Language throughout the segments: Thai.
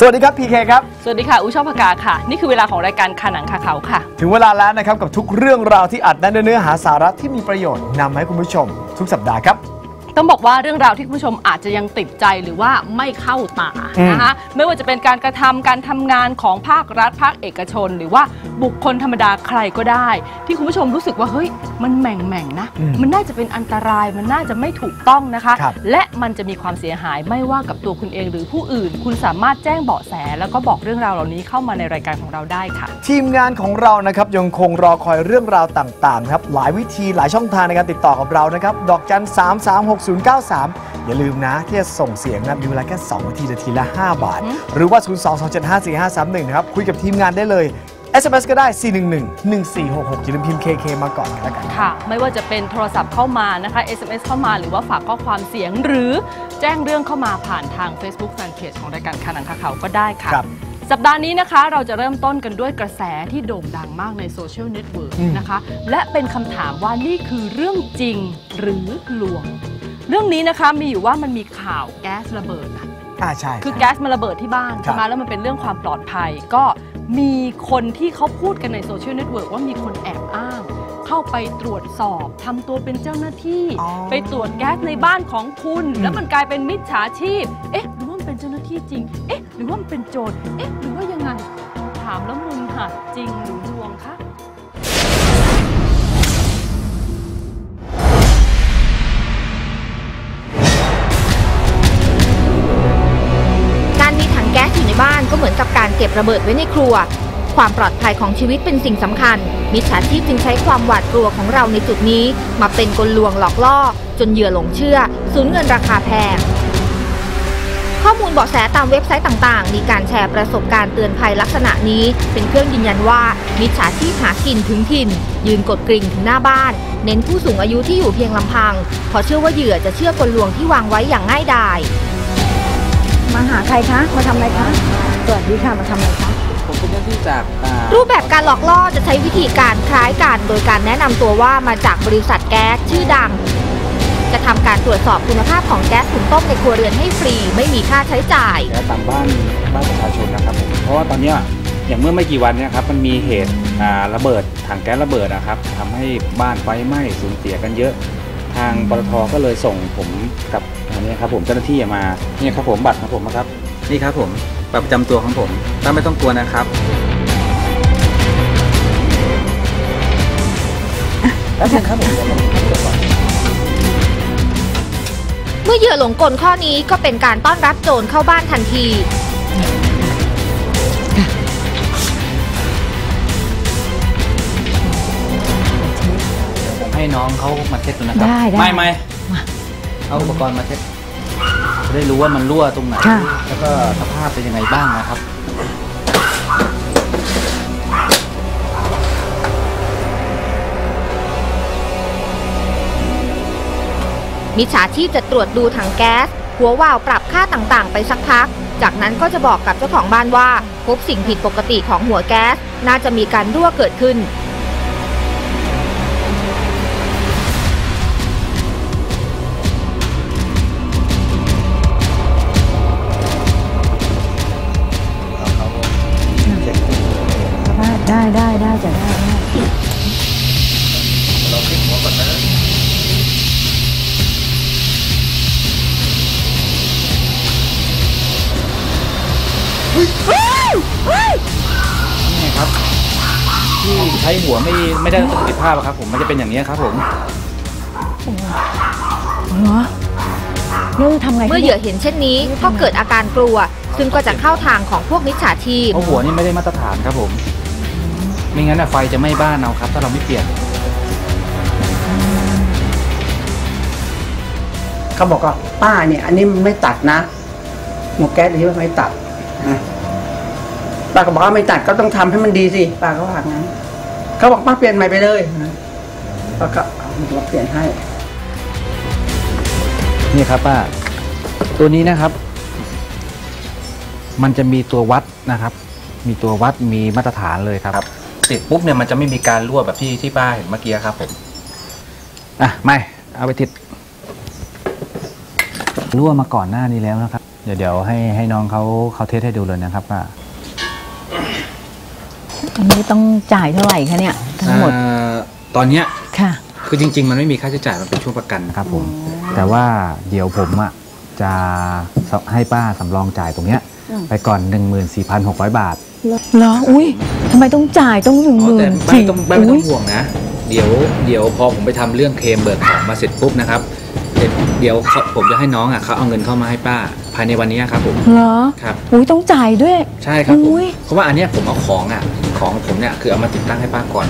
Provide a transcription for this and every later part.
สวัสดีครับพีเคครับ สวัสดีค่ะอุชอบพกาค่ะ นี่คือเวลาของรายการคาหนังคาเขาค่ะ ถึงเวลาแล้วนะครับกับทุกเรื่องราวที่อัดแน่นด้วยเนื้อหาสาระที่มีประโยชน์นำมาให้คุณผู้ชม ทุกสัปดาห์ครับ ต้องบอกว่าเรื่องราวที่คุณผู้ชมอาจจะยังติดใจหรือว่าไม่เข้าตาอืมนะคะไม่ว่าจะเป็นการกระทำการทำงานของภาครัฐภาคเอกชน หรือว่าบุคคลธรรมดาใครก็ได้ ที่คุณผู้ชมรู้สึกว่าเฮ้ยมันแหม่งแม่งๆนะอืมมันน่าจะเป็นอันตรายมันน่าจะไม่ถูกต้องนะคะครับและมันจะมีความเสียหายไม่ว่ากับตัวคุณเองหรือผู้อื่น คุณสามารถแจ้งเบาะแส แล้วก็บอกเรื่องราวเหล่านี้เข้ามาในรายการของเราได้ค่ะ ทีมงานของเรานะครับยังคงรอคอยเรื่องราวต่างๆครับหลายวิธีหลายช่องทางในการติดต่อกับเรานะครับดอกจัน3 3 6 0 9 3 อย่าลืมนะที่จะส่งเสียงนะมีเวลาแค่2นาทีนาทีละ 5 บาทอืมหรือว่า 0 2 2 7 5 4 5 3 1 นะครับ คุยกับทีมงานได้เลย SMS ก็ได้ 411 1466อย่าลืมพิมพ์ KK มาก่อนกันแล้วกัน ค่ะ ไม่ว่าจะเป็นโทรศัพท์เข้ามานะคะ SMS เข้ามาหรือว่าฝากข้อความเสียงหรือแจ้งเรื่องเข้ามาผ่านทาง Facebook Fanpage ของรายการคาหนังคาเขาก็ได้ค่ะ ครับสัปดาห์นี้นะคะเราจะเริ่มต้นกันด้วยกระแสที่โด่งดังมากในโซเชียลเน็ตเวิร์กอืมนะคะ และเป็นคำถามว่านี่คือเรื่องจริงหรือลวง เรื่องนี้นะคะมีอยู่ว่ามันมีข่าวแก๊สระเบิดอะอ่าใช่คือแก๊สมันระเบิดที่บ้านครับใช่ไหมแล้วมันเป็นเรื่องความปลอดภัย ก็มีคนที่เขาพูดกันในโซเชียลเน็ตเวิร์กว่ามีคนแอบอ้าง เข้าไปตรวจสอบทำตัวเป็นเจ้าหน้าที่ อ๋อไปตรวจแก๊สในบ้านของคุณ อืม แล้วมันกลายเป็นมิจฉาชีพ เอ๊ะหรือว่ามันเป็นเจ้าหน้าที่จริง เอ๊ะหรือว่ามันเป็นโจรเอ๊ะหรือว่ายังไงถามแล้วมึนค่ะจริงหรือลวงคะ ก็บระเบิดไว้ในครัว ความปลอดภัยของชีวิตเป็นสิ่งสำคัญ มิจฉาชีพจึงใช้ความหวาดกลัวของเราในจุดนี้ มาเป็นกลลวงหลอกล่อ จนเหยื่อหลงเชื่อ สูญเงินราคาแพงข้อมูลเบาะแสตามเว็บไซต์ต่างๆ มีการแชร์ประสบการณ์เตือนภัยลักษณะนี้ เป็นเครื่องยืนยันว่ามิจฉาชีพหากินถึงถิ่น ยืนกดกริ่งถึงหน้าบ้าน เน้นผู้สูงอายุที่อยู่เพียงลำพังเพราะเชื่อว่าเหยื่อจะเชื่อกลลวงที่วางไว้อย่างง่ายดาย มาหาใครคะ มาทำอะไรคะ สวัสดีค่ะมาทำอะไรคะผมเป็นเจ้าหน้าที่จากอ่ารูปแบบการหลอกล่อจะใช้วิธีการคล้ายกันโดยการแนะนำตัวว่ามาจากบริษัทแก๊สชื่อดัง จะทำการตรวจสอบคุณภาพของแก๊สหุงต้มในครัวเรือนให้ฟรี ไม่มีค่าใช้จ่ายแก๊สตามบ้านบ้านประชาชนนะครับผมเพราะว่าตอนเนี้ยอย่างเมื่อไม่กี่วันเนี่ยครับมันมีเหตุอ่าระเบิดถังแก๊สระเบิดนะครับทำให้บ้านไฟไหม้สูญเสียกันเยอะ ทางปตทก็เลยส่งผมกับอันนี้ครับผมเจ้าหน้าที่มาเนี่ยครับผมบัตรของผมนะครับ นี่ครับผมบัตรประจำตัวของผมถ้าไม่ต้องกลัวนะครับ แล้วครับผมเมื่อเหยื่อหลงกลข้อนี้ก็เป็นการต้อนรับโจรเข้าบ้านทันที ผมให้น้องเขามาเช็ดดูนะครัได้ได้ ไม่ไม่เอาอุปกรณ์มาเช็ด จะได้รู้ว่ามันรั่วตรงไหน ค่ะ แล้วก็สภาพเป็นยังไงบ้างนะครับ มิจฉาชีพจะตรวจดูถังแก๊ส หัววาล์วปรับค่าต่างๆ ไปสักพัก จากนั้นก็จะบอกกับเจ้าของบ้านว่า พบสิ่งผิดปกติของหัวแก๊ส น่าจะมีการรั่วเกิดขึ้น หัวไม่ไม่ได้ประสิทธิภาพอะครับผมมันจะเป็นอย่างนี้ครับผมเหรอแล้วจะทำไงคะเมื่อเหยื่อเห็นเช่นนี้ก็เกิดอาการกลัว ซึ่งก็จะเข้าทางของพวกมิจฉาชีพ เพราะหัวนี่ไม่ได้มาตรฐานครับผมไม่งั้นอะไฟจะไหม้บ้านเอาครับ ถ้าเราไม่เปลี่ยนเขาบอกว่าป้าเนี่ย อันนี้มันไม่ตัดนะ หมวกแก๊สที่ว่าไม่ตัดนะป้าก็บอกว่าไม่ตัดก็ต้องทำให้มันดีสิป้าก็ว่างั้น เขาบอกป้าเปลี่ยนใหม่ไปเลยนะป้าก็เอามาเปลี่ยนให้ นี่ครับป้า ตัวนี้นะครับ มันจะมีตัววัดนะครับ มีตัววัดมีมาตรฐานเลยครับ ติดปุ๊บเนี่ยมันจะไม่มีการรั่วแบบที่ที่ป้าเห็นเมื่อกี้ครับผมอะไม่เอาไปติดรั่วมาก่อนหน้านี้แล้วนะครับ เดี๋ยวเดี๋ยวให้ให้น้องเขาเขาเทสให้ดูเลยนะครับว่า อันนี้ต้องจ่ายเท่าไหร่คะเนี่ยทั้งหมดอ่าตอนเนี้ยค่ะ คือจริง ๆ มันไม่มีค่าใช้จ่ายมันเป็นช่วงประกันครับผม แต่ว่าเดี๋ยวผมอะจะให้ป้าสำรองจ่ายตรงเนี้ยอืม ไปก่อน 14,600 บาท เหรออุ้ยทำไมต้องจ่ายต้องหนึ่งหมื่นแต่ไม่ต้องไม่ต้องห่วงนะ เดี๋ยวเดี๋ยวพอผมไปทำเรื่องเคลมเบิกของมาเสร็จปุ๊บนะครับเดี๋ยวเดี๋ยวเขาผมจะให้น้องอะเขาเอาเงินเข้ามาให้ป้าภายในวันนี้ครับผมเหรอครับ อุ้ยต้องจ่ายด้วย ใช่ครับผมอุ๊ยเพราะว่าอันเนี้ยผมเอาของอะ ของผมเนี่ยคือเอามาติดตั้งให้ป้าก่อน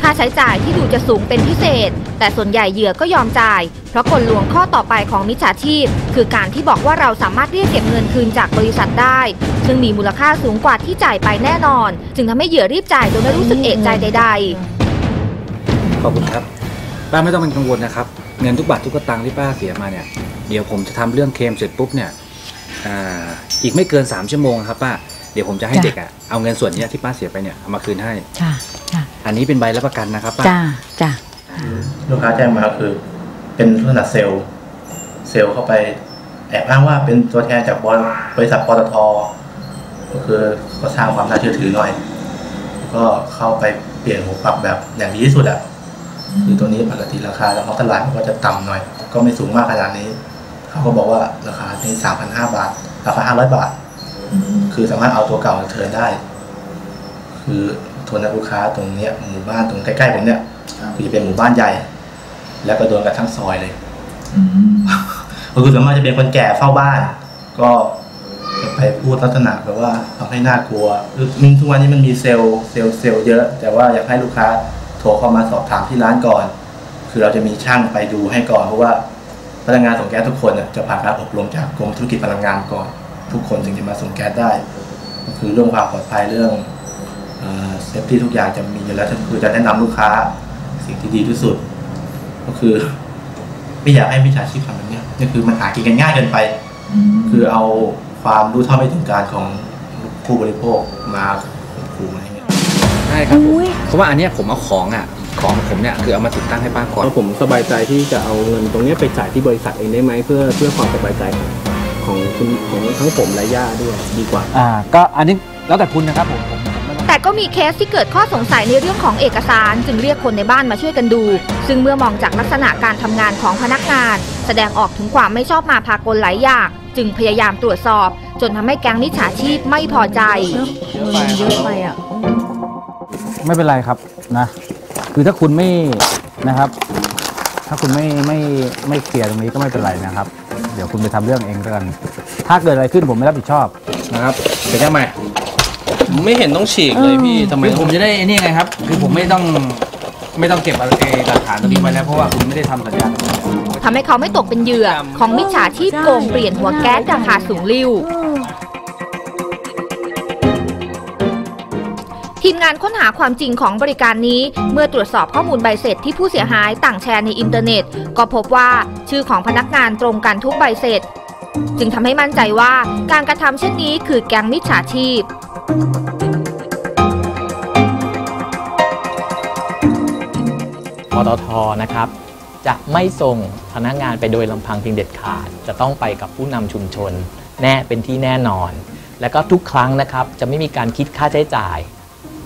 ค่าใช้จ่ายที่ดูจะสูงเป็นพิเศษ แต่ส่วนใหญ่เหยื่อก็ยอมจ่าย เพราะกลลวงข้อต่อไปของมิจฉาชีพ คือการที่บอกว่าเราสามารถเรียกเก็บเงินคืนจากบริษัทได้ ซึ่งมีมูลค่าสูงกว่าที่จ่ายไปแน่นอน จึงทำให้เหยื่อรีบจ่ายโดยไม่รู้สึกเอะใจใดๆขอบคุณครับ ป้าไม่ต้องเป็นกังวลนะครับ เงินทุกบาททุกสตางค์ที่ป้าเสียมาเนี่ย เดี๋ยวผมจะทำเรื่องเคลมเสร็จปุ๊บเนี่ยอ่าอีกไม่เกิน 3 ชั่วโมงครับป้า เดี๋ยวผมจะให้จ้ะเด็กอะเอาเงินส่วนเนี้ยที่ป้าเสียไปเนี่ยเอามาคืนให้จ้าจ้าอันนี้เป็นใบรับประกันนะครับป้าจ้าจ้าลูกค้าแจ้งมาก็คือ เป็นลักษณะเซลล์เซลล์เข้าไปแอบอ้างว่าเป็นตัวแทนจากบริษัทปตทก็คือก็สร้างความน่าเชื่อถือหน่อย ก็เข้าไปเปลี่ยนหัวปรับแบบอย่างดีที่สุดอะคือตัวนี้ปกติราคาของตลาดมันก็จะต่ำหน่อย ก็ไม่สูงมากขนาดนี้ เขาก็บอกว่าราคานี้สามพันห้าบาท ราคาห้าร้อยบาท คือสามารถเอาตัวเก่ามาเทิร์นได้ คือโทนลูกค้าตรงเนี้ยหมู่บ้านตรงใกล้ๆผมเนี่ยคือจะเป็นหมู่บ้านใหญ่ แล้วก็โดนกันทั้งซอยเลยก็คือส่วนมากจะเป็นคนแก่เฝ้าบ้าน ก็จะไปพูดลักษณะแบบว่าทำให้น่ากลัวคือมินทุกวันนี้มันมีเซลล์เซลล์เซลล์เยอะ แต่ว่าอยากให้ลูกค้าโทรเข้ามาสอบถามที่ร้านก่อน คือเราจะมีช่างไปดูให้ก่อนเพราะว่าพนักงานส่งแก๊สทุกคนน่ะจะผ่านการอบรมจากกรมธุรกิจพลังงานก่อน ทุกคนถึงจะมาส่งแก๊สได้ ก็คือเรื่องความปลอดภัยเรื่องเซฟตี้ทุกอย่างจะมีอยู่แล้วคือจะแนะนำลูกค้าสิ่งที่ดีที่สุด ก็คือ ไม่อยากให้มิจฉาชีพทำแบบเนี้ยนี่คือมันหากินกันง่ายเกินไป คือเอาความรู้เท่าไม่ถึงการของผู้บริโภคมาข่มขู่อะไรเงี้ยใช่ครับผมเพราะว่าอันเนี้ยผมเอาของอะของผมเนี่ยคือเอามาติดตั้งให้ป้าก่อนแล้วผมสบายใจที่จะเอาเงินตรงเนี้ยไปจ่ายที่บริษัทเองได้ไหมเพื่อเพื่อความสบายใจของ ของคุณของทั้งผมและย่าด้วยดีกว่า อ่า ก็อันนี้แล้วแต่คุณนะครับผมผมผมไม่ต้องแต่ก็มีเคสที่เกิดข้อสงสัยในเรื่องของเอกสาร จึงเรียกคนในบ้านมาช่วยกันดู ซึ่งเมื่อมองจากลักษณะการทำงานของพนักงาน แสดงออกถึงความไม่ชอบมาพากลหลายอย่าง จึงพยายามตรวจสอบ จนทำให้แก๊งมิจฉาชีพไม่พอใจเงินเยอะไปอะไม่เป็นไรครับนะ คือถ้าคุณไม่นะครับ ถ้าคุณไม่ไม่ไม่เคลียร์ตรงนี้ก็ไม่เป็นไรนะครับ เดี๋ยวคุณไปทำเรื่องเองแล้วกัน ถ้าเกิดอะไรขึ้นผมไม่รับผิดชอบ นะครับเดี๋ยวแจ้งใหม่ไม่เห็นต้องฉีกเลยพี่ทำไมคือผมจะได้นี่ไงครับ คือผมไม่ต้องไม่ต้องเก็บอะไรหลักฐานตรงนี้ไว้แล้วเพราะว่าคุณไม่ได้ทำสัญญากับผมทำให้เขาไม่ตกเป็นเหยื่อของมิจฉาชีพโกงเปลี่ยนหัวแก๊สราคาสูงลิ่ว ทีมงานค้นหาความจริงของบริการนี้ เมื่อตรวจสอบข้อมูลใบเสร็จที่ผู้เสียหายต่างแชร์ในอินเทอร์เน็ต ก็พบว่าชื่อของพนักงานตรงกันทุกใบเสร็จ จึงทำให้มั่นใจว่าการกระทำเช่นนี้คือแก๊งมิจฉาชีพปตทนะครับจะไม่ส่งพนักงานไปโดยลำพังเพียงเด็ดขาด จะต้องไปกับผู้นำชุมชน แน่เป็นที่แน่นอน แล้วก็ทุกครั้งนะครับจะไม่มีการคิดค่าใช้จ่าย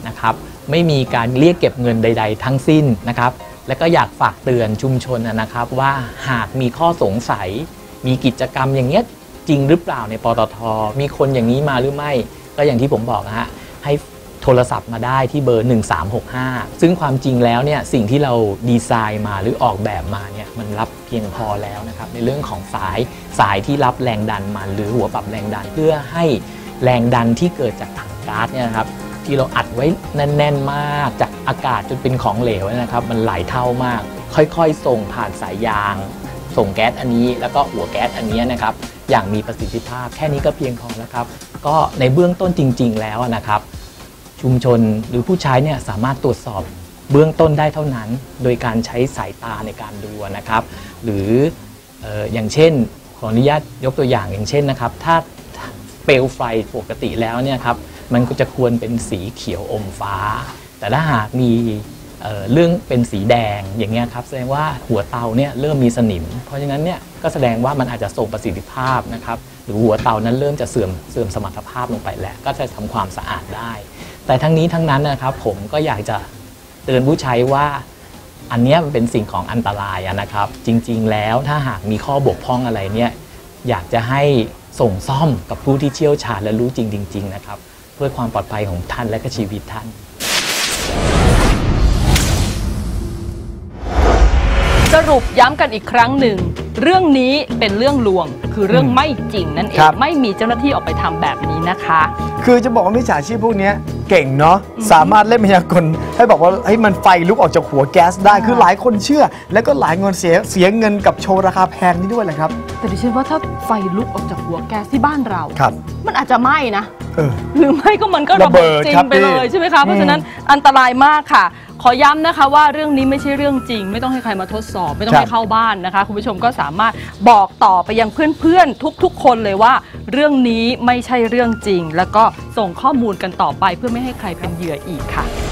นะครับไม่มีการเรียกเก็บเงินใด ๆ ทั้งสิ้นนะครับ แล้วก็อยากฝากเตือนชุมชนนะครับ ว่าหากมีข้อสงสัย มีกิจกรรมอย่างเงี้ยจริงหรือเปล่าในปตท มีคนอย่างนี้มาหรือไม่ ก็อย่างที่ผมบอกนะฮะให้โทรศัพท์มาได้ที่เบอร์ 1365 ซึ่งความจริงแล้วเนี่ยสิ่งที่เราดีไซน์มาหรือออกแบบมาเนี่ยมันรับเพียงพอแล้วนะครับในเรื่องของสายสายที่รับแรงดันมาหรือหัวปรับแรงดันเพื่อให้แรงดันที่เกิดจากถังก๊าซเนี่ยนะครับ ที่เราอัดไว้แน่น ๆ มาก จากอากาศจนเป็นของเหลวนะครับ มันหลายเท่ามาก ค่อยๆ ส่งผ่านสายยาง ส่งแก๊สอันนี้แล้วก็หัวแก๊สอันนี้นะครับ อย่างมีประสิทธิภาพแค่นี้ก็เพียงพอแล้วครับ ก็ในเบื้องต้นจริง ๆ แล้วนะครับ ชุมชนหรือผู้ใช้เนี่ยสามารถตรวจสอบเบื้องต้นได้เท่านั้น โดยการใช้สายตาในการดูนะครับ หรือออย่างเช่นขออนุญาตยกตัวอย่างอย่างเช่นนะครับ ถ้าเปลวไฟปกติแล้วเนี่ยครับ มันก็จะควรเป็นสีเขียวอมฟ้า แต่ถ้าหากมีเเรื่องเป็นสีแดงอย่างเงี้ยครับแสดงว่าหัวเตาเนี่ยเริ่มมีสนิม เพราะฉะนั้นเนี่ยก็แสดงว่ามันอาจจะส่งประสิทธิภาพนะครับหรือหัวเตานั้นเริ่มจะเสื่อมเสื่อมสมรรถภาพลงไปแล้ว ก็จะทำความสะอาดได้ แต่ทั้งนี้ทั้งนั้นนะครับผมก็อยากจะเตือนผู้ใช้ว่าอันนี้มันเป็นสิ่งของอันตรายนะครับ จริงๆแล้วถ้าหากมีข้อบกพร่องอะไรเนี่ยอยากจะให้ส่งซ่อมกับผู้ที่เชี่ยวชาญและรู้จริงจริง ๆ นะครับ เพื่อความปลอดภัยของท่านและก็ชีวิตท่าน สรุปย้ำกันอีกครั้งหนึ่ง เรื่องนี้เป็นเรื่องลวง คือเรื่องไม่จริงนั่นเอครังบไม่มีเจ้าหน้าที่ออกไปทำแบบนี้นะคะ คือจะบอกว่ามิจฉาชีพพวกเนี้ยเก่งเนาะสามารถเล่นมายากลให้บอกว่าให้มันไฟลุกออกจากหัวแก๊สได้คือหลายคนเชื่อ แล้วก็หลายเงินเสียเสียเงินกับโชว์ราคาแพงนี่ด้วยแหละครับ แต่ดิฉันว่าถ้าไฟลุกออกจากหัวแก๊สที่บ้านเรา ครับ มันอาจจะไหม้นะเออ หรือไม่ก็มันก็ระเบิดระเบิดจริงครับไปเลยพี่ใช่ไหมคะเพราะฉะนั้นอันตรายมากค่ะ ขอย้ำนะคะว่าเรื่องนี้ไม่ใช่เรื่องจริง ไม่ต้องให้ใครมาทดสอบ ไม่ต้องครับให้เข้าบ้านนะคะ คุณผู้ชมก็สามารถบอกต่อไปยังเพื่อนๆ ทุกๆ คนเลยว่า เรื่องนี้ไม่ใช่เรื่องจริง แล้วก็ส่งข้อมูลกันต่อไปเพื่อไม่ให้ใครเป็นเหยื่ออีกค่ะ